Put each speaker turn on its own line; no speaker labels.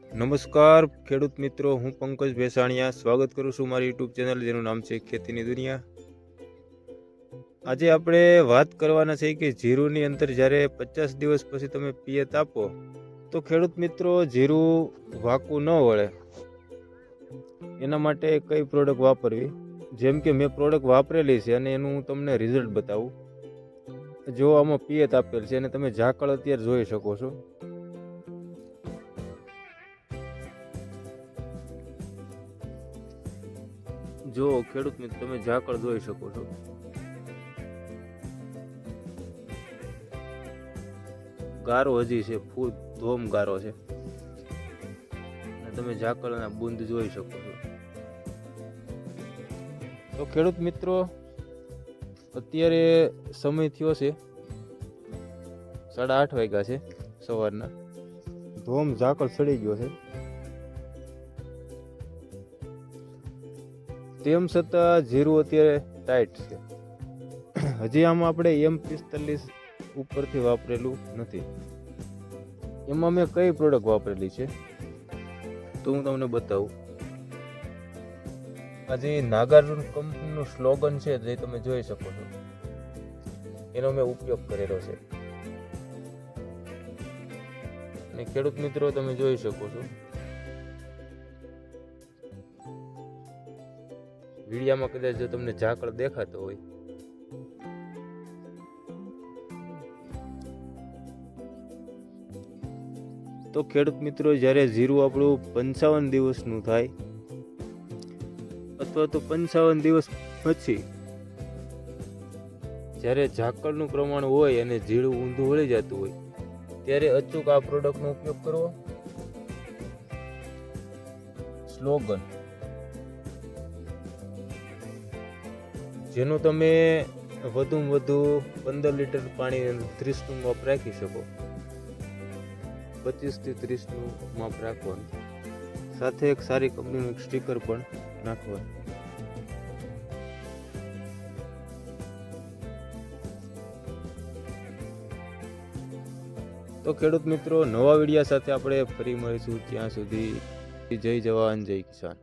નમસ્કાર, ખેડૂત મિત્રો, હું પંકજ ભેસાણીયા. સ્વાગત કરું છું મારી યુટ્યુબ ચેનલ જેનું નામ છે ખેતીની દુનિયા. આજે આપણે વાત કરવાના છે કે જીરુની અંદર જ્યારે પચાસ દિવસ પછી તમે પિયત આપો, તો ખેડૂત મિત્રો, જીરું વાકું ન વળે. એના માટે કઈ પ્રોડક્ટ વાપરવી? જેમ કે મેં પ્રોડક્ટ વાપરેલી છે અને એનું હું તમને રિઝલ્ટ બતાવું. જો આમાં પિયત આપેલ છે અને તમે ઝાકળ અત્યારે જોઈ શકો છો. જો ખેડૂત મિત્ર, તમે ઝાકળ જોઈ શકો છો. ગારો હજી છે, ફૂલ ધોમ ગારો છે. તમે ઝાકળના બુંદ જોઈ શકો છો. તો ખેડૂત મિત્રો, અત્યારે સમય થયો છે સાડા આઠ વાગ્યા છે સવારના. ધોમ ઝાકળ સડી ગયો છે. તેમ છતાં જીરું અત્યારે ટાઈટ છે. હજી આમાં આપણે એમ પિસ્તાલીસ ઉપરથી વાપરેલું નથી. એમાં મેં કઈ પ્રોડક્ટ વાપરેલી છે? તો હું તમને બતાવું. આજે નાગાર્જુન કંપનીનું સ્લોગન છે જે તમે જોઈ શકો છો. એનો મેં ઉપયોગ કરેલો છે. અને ખેડૂત મિત્રો તમે જોઈ શકો છો. વિડીયામાં કદાચ જો તમને ઝાકળ દેખાતો હોય. તો ખેડૂત મિત્રો, જ્યારે જીરું આપણું પંચાવન દિવસનું થાય, અથવા તો પંચાવન દિવસ પછી જ્યારે ઝાકળનું પ્રમાણ હોય અને જીરું ઊંધું વળી જતું હોય, ત્યારે અચૂક આ પ્રોડક્ટનો ઉપયોગ કરવો? સ્લોગન. જેનું તમે વધુમાં વધુ પંદર લીટર પાણી ત્રીસનું માપ રાખી શકો. પચીસથી ત્રીસનું માપ રાખવાનું. સાથે એક સારી કંપનીનું સ્ટીકર પણ નાખવાનું. તો ખેડૂત મિત્રો, નવા વિડીયા સાથે આપણે ફરી મળીશું. ત્યાં સુધી જય જવાન, જય કિસાન.